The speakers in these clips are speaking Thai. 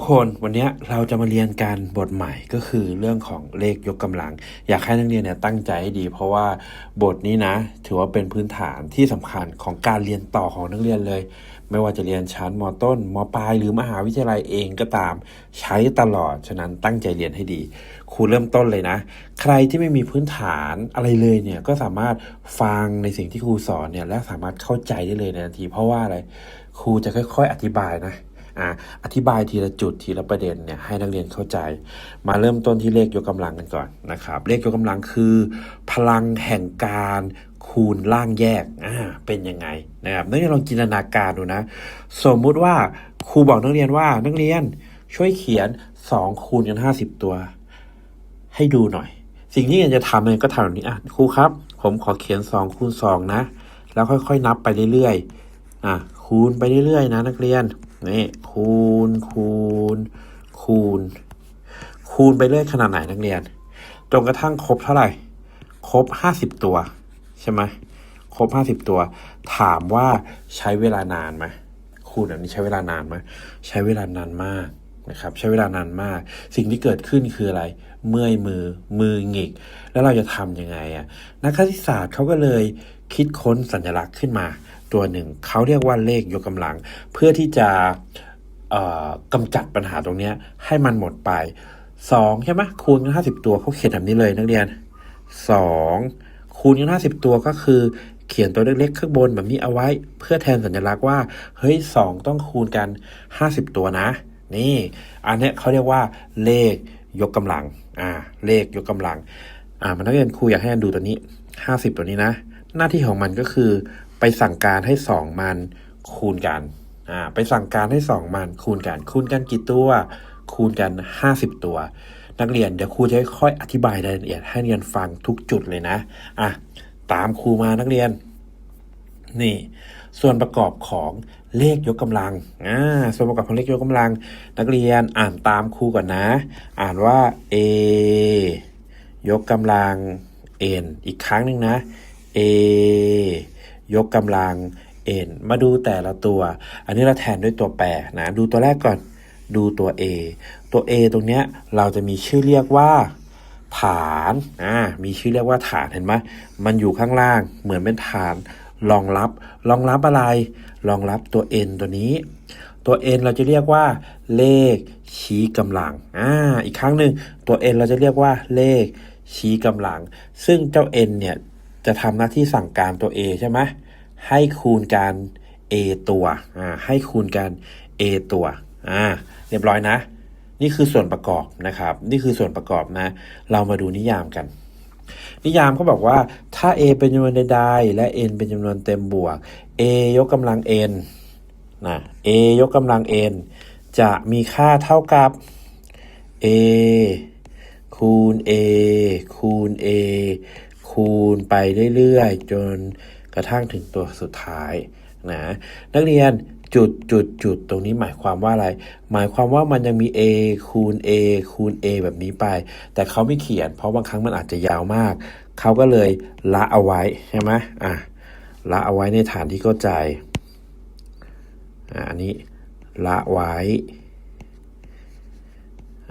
ทุกคนวันนี้เราจะมาเรียนการบทใหม่ก็คือเรื่องของเลขยกกำลัง อยากให้นักเรียนเนี่ยตั้งใจให้ดี เพราะว่าบทนี้นะ ถือว่าเป็นพื้นฐานที่สำคัญของการเรียนต่อของนักเรียนเลย ไม่ว่าจะเรียนชั้นมต้นมปลายหรือมหาวิทยาลัยเองก็ตาม ใช้ตลอดฉะนั้นตั้งใจเรียนให้ดีครูเริ่มต้นเลยนะ ใครที่ไม่มีพื้นฐานอะไรเลยเนี่ยก็สามารถฟังในสิ่งที่ครูสอนเนี่ยและสามารถเข้าใจได้เลยในทันที เพราะว่าอะไรครูจะค่อย ๆ อธิบายนะ อ่าอธิบายทีละจุดทีละประเด็นเนี่ยให้นักเรียนเข้าใจ มาเริ่มต้นที่เลขยกกำลังกันก่อนนะครับเลขยกกำลังคือ พลังแห่งการคูณล่างแยกอ่าเป็นยังไงนะครับนักเรียนลองจินตนาการดูนะ สมมุติว่าครูบอกนักเรียนว่านักเรียนช่วยเขียน2คูณกัน50 ตัว ให้ดูหน่อย สิ่งที่เรียนจะทำเนี่ยก็ทำแบบนี้อะครูครับ ผมขอเขียน2คูณ2นะ แล้วค่อยๆนับไปเรื่อยๆอะคูณไปเรื่อยๆนะ นักเรียน นี่คูณคูณคูณ คูณไปเรื่อยขนาดไหนนักเรียนจนกระทั่งครบเท่าไหร่ ครบห้าสิบตัว ใช่ไหมครบห้าสิบตัว ถามว่าใช้เวลานานไหมคูณแบบนี้ใช้เวลานานไหมใช้เวลานานมากนะครับ ใช้เวลานานมาก สิ่งที่เกิดขึ้นคืออะไร เมื่อยมือมือหงิก แล้วเราจะทำยังไงอะนักคณิตศาสตร์เขาก็เลยคิดค้นสัญลักษณ์ขึ้นมา ตัวหนึ่ง เขาเรียกว่าเลขยกกำลัง เพื่อที่จะกำจัดปัญหาตรงนี้ให้มันหมดไปสองใช่ไหมคูณกันห้าสิบตัวเขาเขียนแบบนี้เลยนักเรียนสองคูณกันห้าสิบตัวก็คือ เขียนตัวเล็กๆข้างบนแบบนี้เอาไว้ เพื่อแทนสัญลักษณ์ว่าเฮ้ยสองต้องคูณกันห้าสิบตัวนะ นี่ อันนี้เขาเรียกว่าเลขยกกำลังอ่าเลขยกกำลังอ่ามันนักเรียนครูอยากให้นันดูตัวนี้ห้าสิบตัวนี้นะ หน้าที่ของมันก็คือ ไปสั่งการให้สองมันคูณกันอ่าไปสั่งการให้สองมันคูณกัน คูณกันกี่ตัว คูณกันห้าสิบตัว นักเรียนเดี๋ยวครูจะค่อยอธิบายรายละเอียดให้นักเรียนฟังทุกจุดเลยนะอะตามครูมานักเรียนนี่ส่วนประกอบของเลขยกกำลังอ่าส่วนประกอบของเลขยกกำลัง นักเรียนอ่านตามครูก่อนนะ อ่านว่า a ยกกำลัง n อีกครั้งหนึ่งนะ a ยกกำลัง n มาดูแต่ละตัว อันนี้เราแทนด้วยตัวแปรนะ ดูตัวแรกก่อน ดูตัว a ตัว a ตรงเนี้ยเราจะมีชื่อเรียกว่าฐานอ่ามีชื่อเรียกว่าฐานเห็นไหมมันอยู่ข้างล่างเหมือนเป็นฐานรองรับรองรับอะไรรองรับตัว n ตัวนี้ ตัว n เราจะเรียกว่า เลขชี้กำลังอ่าอีกครั้งหนึ่งตัว n เราจะเรียกว่าเลขชี้กำลัง ซึ่งเจ้า n เนี่ย จะทำหน้าที่สั่งการตัว a ใช่ไหมให้คูณกัน a ตัวอ่าให้คูณกัน a ตัวอ่าเรียบร้อยนะ นี่คือส่วนประกอบนะครับ นี่คือส่วนประกอบนะ เรามาดูนิยามกัน นิยามเขาบอกว่าถ้า a เป็นจำนวนใดๆและ n เป็นจำนวนเต็มบวก a ยกกำลัง n นะ a ยกกำลัง n จะมีค่าเท่ากับ a คูณ a คูณ a คูณไปเรื่อยๆ จนกระทั่งถึงตัวสุดท้ายนะนักเรียนจุดจุดจุดตรงนี้หมายความว่าอะไร หมายความว่ามันยังมี a คูณ a คูณ a แบบนี้ไป แต่เขาไม่เขียน เพราะบางครั้งมันอาจจะยาวมาก เขาก็เลยละเอาไว้ใช่ไหมอะละเอาไว้ในฐานที่เข้าใจอะอันนี้ละไว้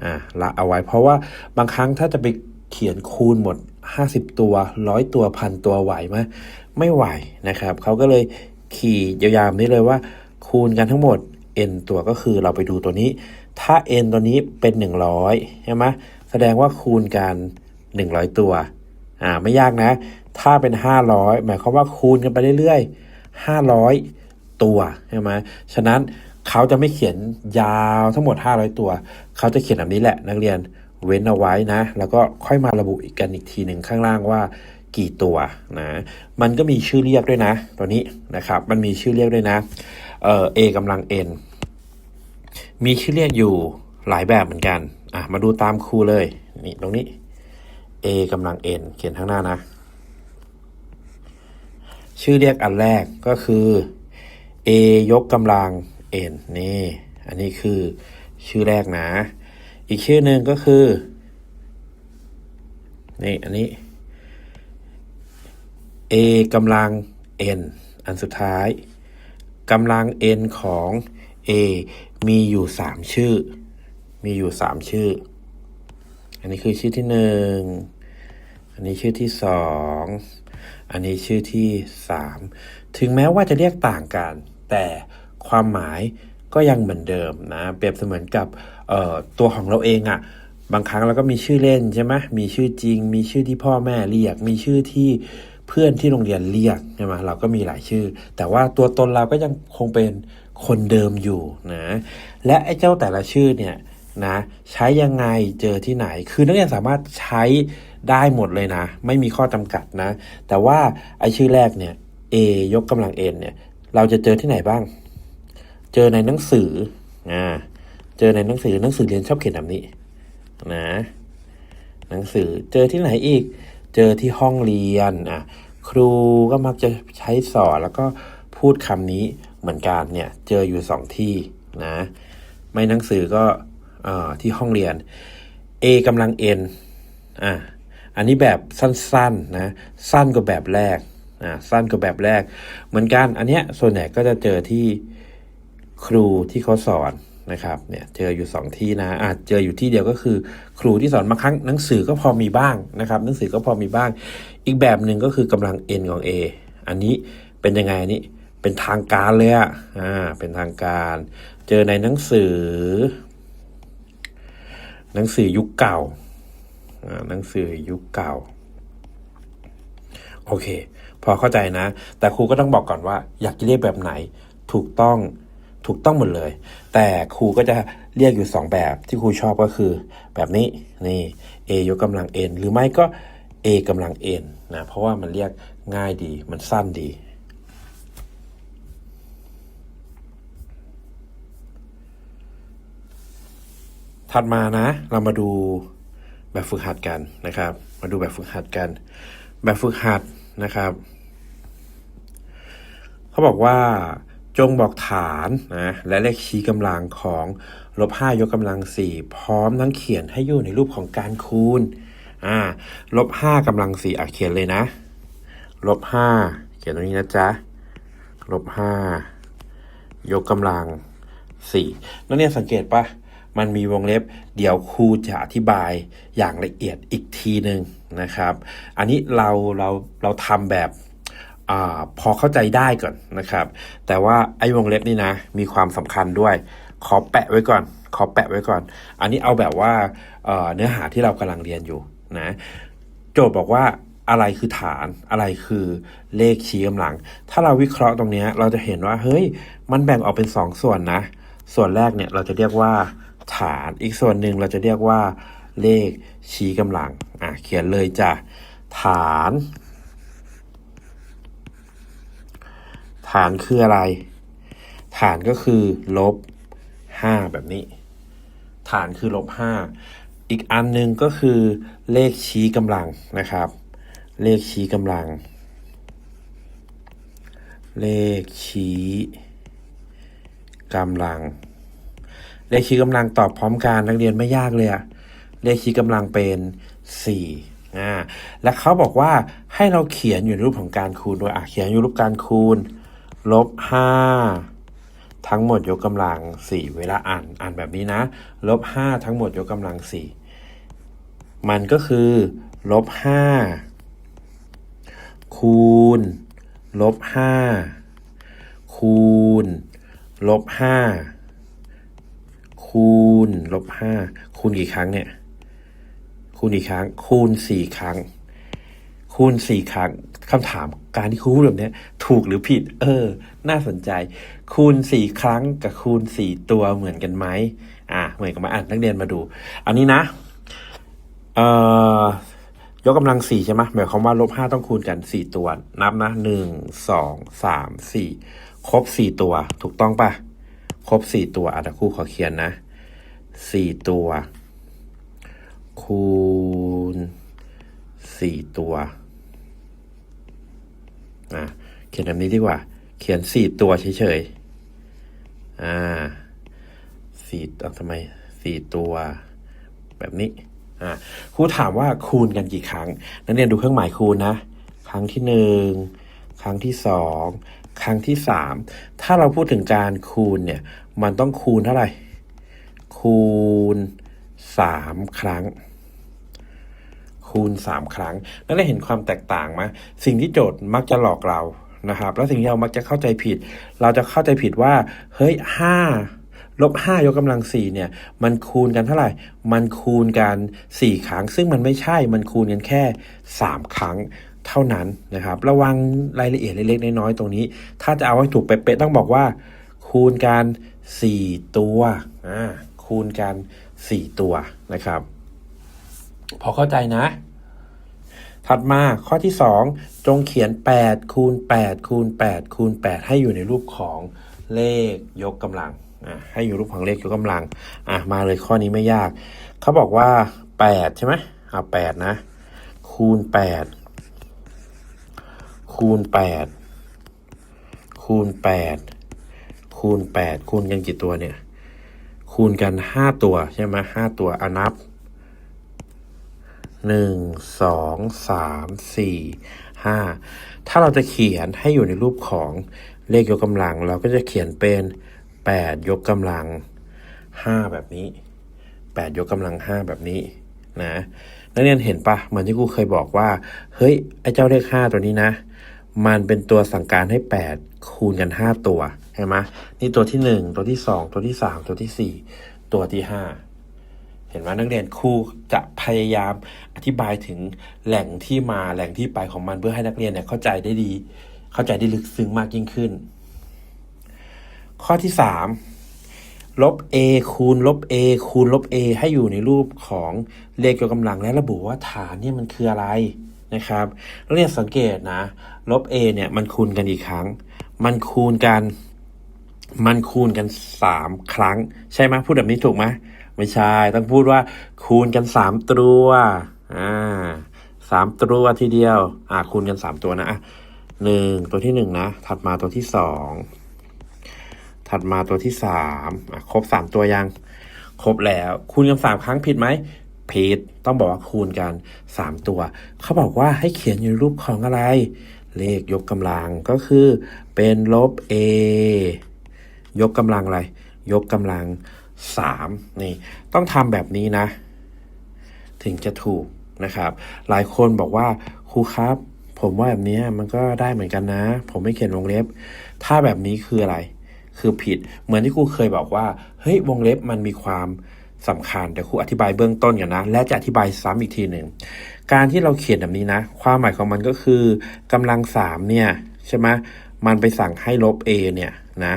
อ่าละเอาไว้ เพราะว่าบางครั้งถ้าจะไปเขียนคูณหมด 50 ตัวร้อยตัวพันตัวไหวไหมไม่ไหวนะครับเขาก็เลยขี่ยาวๆนี้เลยว่า คูณกันทั้งหมด n ตัวก็คือเราไปดูตัวนี้ ถ้า n ตัวนี้เป็น 100ใช่ไหมแสดงว่าคูณกัน 100 ตัวอ่าไม่ยากนะ ถ้าเป็น 500 หมายความว่าคูณกันไปเรื่อยๆ 500 ตัวใช่ไหมฉะนั้นเขาจะไม่เขียนยาวทั้งหมด 500 ตัว เขาจะเขียนแบบนี้แหละนักเรียน เว้นเอาไว้นะ แล้วก็ค่อยมาระบุอีกกันอีกทีหนึ่งข้างล่างว่ากี่ตัวนะ มันก็มีชื่อเรียกด้วยนะ ตัวนี้นะครับ มันมีชื่อเรียกด้วยนะ เออ a กำลัง n มีชื่อเรียกอยู่หลายแบบเหมือนกัน อะ มาดูตามครูเลย นี่ตรงนี้ a กำลัง n เขียนข้างหน้านะ ชื่อเรียกอันแรกก็คือ a ยกกำลัง n นี่ อันนี้คือชื่อแรกนะ อีกชื่อหนึ่งก็คือนี่อันนี้ a กำลัง n อันสุดท้ายกำลัง n ของ a มีอยู่ 3 ชื่อ มีอยู่สามชื่อ อันนี้คือชื่อที่หนึ่งอันนี้ชื่อที่สองอันนี้ชื่อที่สามถึงแม้ว่าจะเรียกต่างกัน แต่ความหมาย ก็ยังเหมือนเดิมนะ เปรียบเสมือนกับตัวของเราเองอะ่ะบางครั้งเราก็มีชื่อเล่นใช่ไหมมีชื่อจริง มีชื่อที่พ่อแม่เรียก มีชื่อที่เพื่อนที่โรงเรียนเรียกใช่ไหมเราก็มีหลายชื่อ แต่ว่าตัวตนเราก็ยังคงเป็นคนเดิมอยู่นะ และไอ้เจ้าแต่ละชื่อเนี่ยนะใช้ยังไงเจอที่ไหน คือนักเรียนสามารถใช้ได้หมดเลยนะ ไม่มีข้อจำกัดนะ แต่ว่าไอ้ชื่อแรกเนี่ย A ยกกำลัง n เนี่ยเราจะเจอที่ไหนบ้าง เจอในหนังสืออ่าเจอในหนังสือหนังสือเรียนชอบเขียนแบบนี้นะหนังสือเจอที่ไหนอีก เจอที่ห้องเรียนอะครูก็มักจะใช้สอนแล้วก็พูดคำนี้เหมือนกันเนี่ยเจออยู่สองที่นะไม่หนังสือก็อ่าที่ห้องเรียน A กำลัง n อะอันนี้แบบสั้นๆนะสั้นกว่าแบบแรกอ่าสั้นกว่าแบบแรก เหมือนกันอันเนี้ยส่วนใหญ่ก็จะเจอที่ ครูที่เขาสอนนะครับเนี่ยเจออยู่สองที่นะอาจเจออยู่ที่เดียวก็คือ ครูที่สอนบางครั้งหนังสือก็พอมีบ้างนะครับ หนังสือก็พอมีบ้าง อีกแบบหนึ่งก็คือกำลัง n ของ a อันนี้เป็นยังไงอันนี้เป็นทางการเลยอะอ่าเป็นทางการ เจอในหนังสือ หนังสือยุคเก่าอ่าหนังสือยุคเก่าโอเค พอเข้าใจนะ แต่ครูก็ต้องบอกก่อนว่า อยากจะเรียกแบบไหนถูกต้อง ถูกต้องหมดเลย แต่ครูก็จะเรียกอยู่สองแบบที่ครูชอบก็คือ แบบนี้นี่ a ยกกำลัง n หรือไม่ก็ a กำลัง n นะเพราะว่ามันเรียกง่ายดีมันสั้นดี ถัดมานะ เรามาดูแบบฝึกหัดกันนะครับ มาดูแบบฝึกหัดกัน แบบฝึกหัดนะครับ เขาบอกว่า จงบอกฐานนะและเลขชี้กำลังของลบห้ายกกำลังสี่พร้อมทั้งเขียนให้อยู่ในรูปของการคูณอ่าลบห้ากำลังสี่อะเขียนเลยนะลบห้าเขียนตรงนี้นะจ๊ะลบห้ายกกำลังสี่นักเรียนสังเกตปะมันมีวงเล็บ เดี๋ยวครูจะอธิบายอย่างละเอียดอีกทีหนึ่งนะครับ อันนี้เราเราเราทำแบบ อพอเข้าใจได้ก่อนนะครับ แต่ว่าไอ้วงเล็บนี่นะ มีความสำคัญด้วย ขอแปะไว้ก่อน ขอแปะไว้ก่อน อันนี้เอาแบบว่าเเนื้อหาที่เรากำลังเรียนอยู่นะ โจทย์บอกว่าอะไรคือฐานอะไรคือเลขชี้กำลัง ถ้าเราวิเคราะห์ตรงนี้เราจะเห็นว่าเฮ้ย มันแบ่งออกเป็นสองส่วนนะ ส่วนแรกเนี่ยเราจะเรียกว่าฐานอีกส่วนหนึ่งเราจะเรียกว่าเลขชี้กำลังอะเขียนเลยจ้ะฐาน ฐานคืออะไร ฐานก็คือลบห้าแบบนี้ ฐานคือลบห้าอีกอันหนึ่งก็คือเลขชี้กำลังนะครับ เลขชี้กำลัง เลขชี้กำลัง เลขชี้กำลังตอบพร้อมกันนักเรียนไม่ยากเลยอะเลขชี้กำลังเป็นสี่อ่าและเขาบอกว่าให้เราเขียนอยู่รูปของการคูณด้วยอะเขียนอยู่รูปการคูณ ลบห้าทั้งหมดยกกำลังสี่เวลาอ่านอ่านแบบนี้นะลบห้าทั้งหมดยกกำลังสี่มันก็คือลบห้าคูณลบห้าคูณลบห้าคูณลบห้าคูณกี่ครั้งเนี่ยคูณกี่ครั้งคูณสี่ครั้ง คูณสี่ครั้ง คำถามการที่ครูพูดแบบนี้ถูกหรือผิด เออ น่าสนใจ คูณสี่ครั้งกับคูณสี่ตัวเหมือนกันไหมอะเหมือนกันไหมอะนักเรียนมาดู อันนี้นะเอ่อยกกำลังสี่ใช่ไหมหมายความว่าลบห้าต้องคูณกันสี่ตัว นับนะหนึ่งสองสามสี่ครบสี่ตัว ถูกต้องปะครบสี่ตัวอะครูขอเขียนนะสี่ตัว คูณสี่ตัว อะเขียนแบบนี้ดีกว่า เขียนสี่ตัวเฉยๆอ่าสี่เอาทำไมสี่ตัวแบบนี้อ่าครูถามว่าคูณกันกี่ครั้ง นักเรียนดูเครื่องหมายคูณนะ ครั้งที่หนึ่งครั้งที่สองครั้งที่สามถ้าเราพูดถึงการคูณเนี่ย มันต้องคูณเท่าไหร่ คูณสามครั้ง คูณสามครั้งแล้วได้เห็นความแตกต่างไหมสิ่งที่โจทย์มักจะหลอกเรานะครับ แล้วสิ่งที่เรามักจะเข้าใจผิด เราจะเข้าใจผิดว่า เฮ้ยห้าลบห้ายกกำลังสี่เนี่ย มันคูณกันเท่าไหร่ มันคูณกันสี่ครั้ง ซึ่งมันไม่ใช่ มันคูณกันแค่สามครั้งเท่านั้นนะครับ ระวังรายละเอียดเล็กๆน้อยๆตรงนี้ ถ้าจะเอาให้ถูกเป๊ะๆต้องบอกว่า คูณกันสี่ตัว อ่า คูณกันสี่ตัวนะครับ พอเข้าใจนะ ถัดมาข้อที่ 2 จงเขียน 8 คูณ 8 คูณ 8 คูณ 8 ให้อยู่ในรูปของเลขยกกำลังอะให้อยู่รูปของเลขยกกำลังอะมาเลยข้อนี้ไม่ยาก เขาบอกว่า 8 ใช่ไหมอะ8นะ คูณ 8 คูณ 8 คูณ 8 คูณ 8 คูณกันกี่ตัวเนี่ย คูณกัน 5 ตัวใช่ไหม5ตัวอนับ หนึ่งสองสามสี่ห้าถ้าเราจะเขียนให้อยู่ในรูปของเลขยกกำลัง เราก็จะเขียนเป็นแปดยกกำลังห้าแบบนี้แปดยกกำลังห้าแบบนี้นะนักเรียนเห็นปะเหมือนที่กูเคยบอกว่า เฮ้ย ไอ้เจ้าเลขห้าตัวนี้นะ มันเป็นตัวสั่งการให้แปดคูณกันห้าตัวเห็นไหมนี่ตัวที่หนึ่งตัวที่สองตัวที่สามตัวที่สี่ตัวที่ห้า ห็นไหมนักเรียนครูจะพยายามอธิบายถึงแหล่งที่มาแหล่งที่ไปของมันเพื่อให้นักเรียนเนี่ยเข้าใจได้ดี เข้าใจได้ลึกซึ้งมากยิ่งขึ้น ข้อที่สามลบ a คูณลบ a คูณลบ a ให้อยู่ในรูปของเลขยกกำลังและระบุว่าฐานเนี่ยมันคืออะไรนะครับนักเรียนสังเกตนะ ลบ a เนี่ยมันคูณกันอีกครั้ง มันคูณกัน มันคูณกันสามครั้ง ใช่ไหมพูดแบบนี้ถูกไหมไม่ใช่ ต้องพูดว่าคูณกันสามตัวอ่าสามตัวทีเดียว อ่าคูณกันสามตัวนะอะหนึ่งตัวที่หนึ่งนะ ถัดมาตัวที่สองถัดมาตัวที่สามอะครบสามตัวยัง ครบแล้ว คูณกันสามครั้งผิดไหมผิดต้องบอกว่าคูณกันสามตัว เขาบอกว่าให้เขียนอยู่ในรูปของอะไร เลขยกกำลังก็คือเป็นลบ a ยกกำลังอะไร ยกกำลังสามนี่ต้องทำแบบนี้นะ ถึงจะถูกนะครับ หลายคนบอกว่าครูครับ ผมว่าแบบนี้มันก็ได้เหมือนกันนะ ผมไม่เขียนวงเล็บ ถ้าแบบนี้คืออะไร คือผิดเหมือนที่ครูเคยบอกว่าเฮ้ยวงเล็บมันมีความสำคัญเดี๋ยวครูอธิบายเบื้องต้นกันนะ และจะอธิบายซ้ำอีกทีหนึ่งการที่เราเขียนแบบนี้นะ ความหมายของมันก็คือกำลังสามเนี่ยใช่ไหมมันไปสั่งให้ลบ a เนี่ยนะ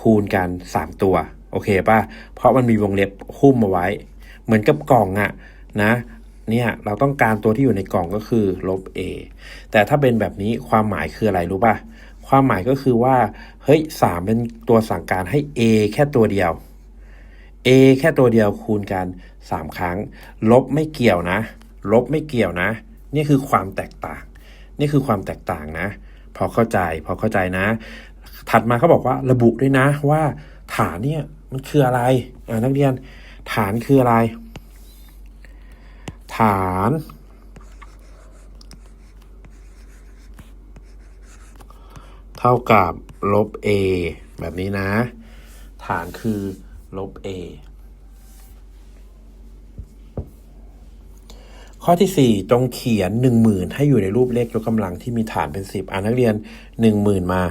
คูณกันสามตัว โอเคป่ะ เพราะมันมีวงเล็บหุ้มมาไว้ เหมือนกับกล่องอะนะเนี่ยเราต้องการตัวที่อยู่ในกล่องก็คือลบ a แต่ถ้าเป็นแบบนี้ความหมายคืออะไรรู้ป่ะ ความหมายก็คือว่า เฮ้ยสามเป็นตัวสั่งการให้ a แค่ตัวเดียว a แค่ตัวเดียวคูณกันสามครั้ง ลบไม่เกี่ยวนะ ลบไม่เกี่ยวนะ นี่คือความแตกต่าง นี่คือความแตกต่างนะ พอเข้าใจ พอเข้าใจนะ ถัดมาเขาบอกว่าระบุด้วยนะว่าฐานเนี่ยมันคืออะไรอ่านักเรียน ฐานคืออะไร ฐาน เท่ากับลบ a แบบนี้นะ ฐานคือลบ a ข้อที่สี่จงเขียนหนึ่งหมื่นให้อยู่ในรูปเลขยกกำลังที่มีฐานเป็นสิบอ่านักเรียนหนึ่งหมื่นมา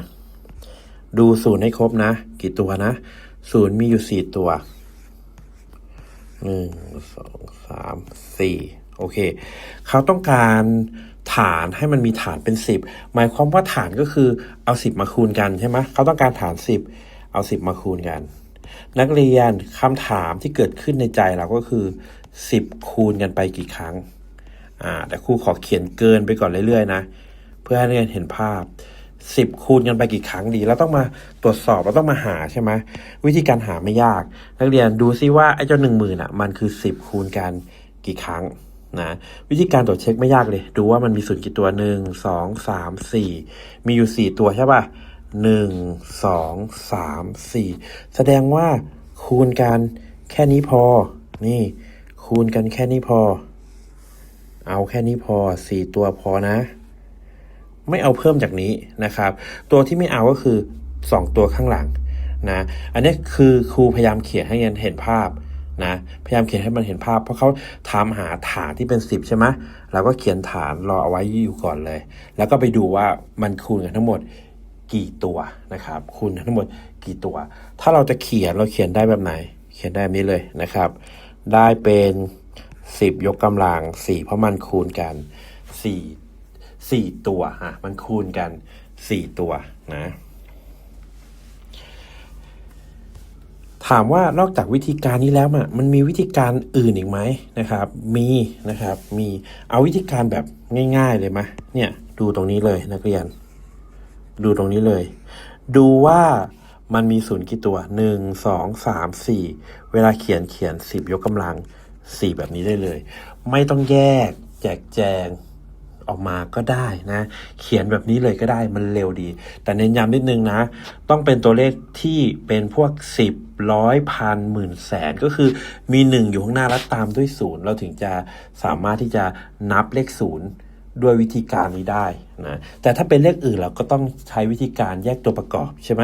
ดูศูนย์ให้ครบนะ กี่ตัวนะศูนย์มีอยู่สี่ตัวหนึ่งสองสามสี่โอเค เขาต้องการฐานให้มันมีฐานเป็นสิบหมายความว่าฐานก็คือเอาสิบมาคูณกันใช่ไหมเขาต้องการฐานสิบเอาสิบมาคูณกัน นักเรียนคำถามที่เกิดขึ้นในใจเราก็คือสิบคูณกันไปกี่ครั้งอ่าแต่ครูขอเขียนเกินไปก่อนเรื่อยๆนะ เพื่อให้นักเรียนเห็นภาพ สิบคูณกันไปกี่ครั้งดี เราต้องมาตรวจสอบเราต้องมาหาใช่ไหมวิธีการหาไม่ยาก นักเรียนดูซิว่าไอ้เจ้าหนึ่งหมื่นอะมันคือสิบคูณกันกี่ครั้งนะวิธีการตรวจเช็คไม่ยากเลย ดูว่ามันมีศูนย์กี่ตัวหนึ่งสองสามสี่มีอยู่สี่ตัวใช่ป่ะหนึ่งสองสามสี่แสดงว่าคูณกันแค่นี้พอ นี่คูณกันแค่นี้พอ เอาแค่นี้พอสี่ตัวพอนะ ไม่เอาเพิ่มจากนี้นะครับ ตัวที่ไม่เอาก็คือ 2 ตัวข้างหลังนะอันนี้คือครูพยายามเขียนให้เรียนเห็นภาพนะพยายามเขียนให้มันเห็นภาพ เพราะเขาถามหาฐานที่เป็น 10 ใช่ไหมเราก็เขียนฐานรอเอาไว้อยู่ก่อนเลย แล้วก็ไปดูว่ามันคูณกันทั้งหมดกี่ตัวนะครับคูณกันทั้งหมดกี่ตัว ถ้าเราจะเขียนเราเขียนได้แบบไหน เขียนได้แบบนี้เลยนะครับ ได้เป็น 10 ยกกำลัง4เพราะมันคูณกัน4 4ตัวอะมันคูณกัน4ตัวนะถามว่านอกจากวิธีการนี้แล้วอะมันมีวิธีการอื่นอีกไหมนะครับ มีนะครับ มีเอาวิธีการแบบง่าย ๆเลยไหมเนี่ยดูตรงนี้เลยนักเรียน ดูตรงนี้เลย ดูว่ามันมีศูนย์กี่ตัวหนึ่งสองสามสี่เวลาเขียนเขียนสิบยกกำลังสี่แบบนี้ได้เลย ไม่ต้องแยก แจกแจง ออกมาก็ได้นะ เขียนแบบนี้เลยก็ได้มันเร็วดี แต่เน้นย้ำนิดนึงนะ ต้องเป็นตัวเลขที่เป็นพวก 10ร้อยพันหมื่นแสนก็คือมีหนึ่งอยู่ข้างหน้าแล้วตามด้วยศูนย์เราถึงจะสามารถที่จะนับเลขศูนย์ด้วยวิธีการนี้ได้นะแต่ถ้าเป็นเลขอื่นเราก็ต้องใช้วิธีการแยกตัวประกอบใช่ไหม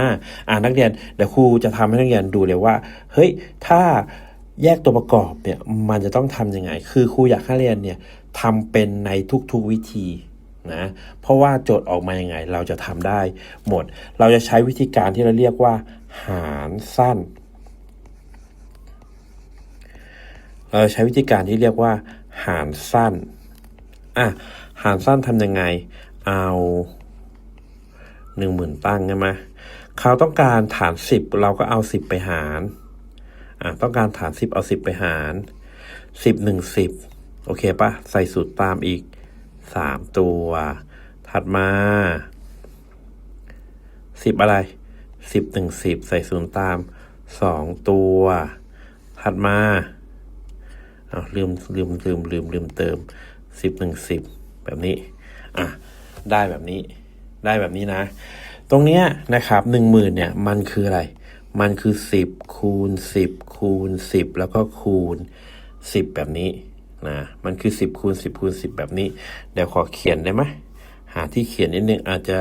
อ่านักเรียนเดี๋ยวครูจะทำให้นักเรียนดูเลยว่า เฮ้ยถ้าแยกตัวประกอบเนี่ยมันจะต้องทำยังไง คือครูอยากให้เรียนเนี่ย ทำเป็นในทุกๆวิธีนะเพราะว่าโจทย์ออกมาอยังไง เราจะทำได้หมด เราจะใช้วิธีการที่เราเรียกว่า หารสั้น เราใช้วิธีการที่เรียกว่า หารสั้นอะหารสั้นทำยังไง เอาหนึ่งหมื่นตั้งใช่ไหมเขาต้องการฐานสิบเราก็เอาสิบไปหารอะต้องการฐานสิบเอาสิบไปหารสิบหนึ่งสิบ โอเคปะใส่สูตรตามอีกสามตัว ถัดมาสิบอะไรสิบตึงสิบใส่ศูนย์ตามสองตัว ถัดมาเอาลืมลืมลืมลืมลืมเติมสิบตึงสิบแบบนี้ อะ ได้แบบนี้ ได้แบบนี้นะ ตรงเนี้ยนะครับหนึ่งหมื่นเนี่ย มันคืออะไร มันคือสิบคูณสิบคูณสิบแล้วก็คูณสิบแบบนี้ นะมันคือสิบคูณสิบคูณสิบแบบนี้ เดี๋ยวขอเขียนได้ไหมหาที่เขียนนิดนึงอาจจะ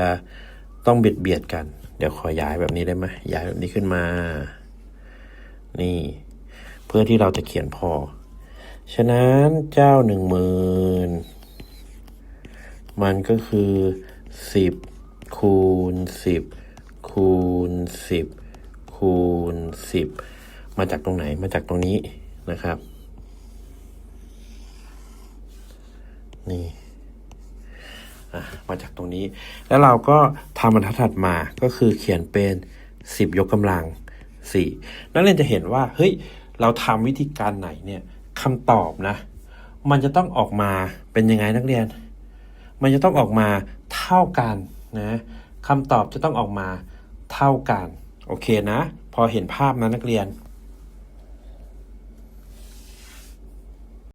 ต้องเบียดเบียดกัน เดี๋ยวขอย้ายแบบนี้ได้ไหมย้ายแบบนี้ขึ้นมา นี่ เพื่อที่เราจะเขียนพอ ฉะนั้นเจ้าหนึ่งหมื่นมันก็คือสิบคูณสิบคูณสิบคูณสิบมาจากตรงไหนมาจากตรงนี้นะครับ นี่มาจากตรงนี้ แล้วเราก็ทำบรรทัดถัดมาก็คือเขียนเป็นสิบยกกำลังสี่นักเรียนจะเห็นว่า เฮ้ย เราทำวิธีการไหนเนี่ยคำตอบนะ มันจะต้องออกมาเป็นยังไงนักเรียน มันจะต้องออกมาเท่ากันนะคำตอบจะต้องออกมาเท่ากัน โอเคนะ พอเห็นภาพนะนักเรียน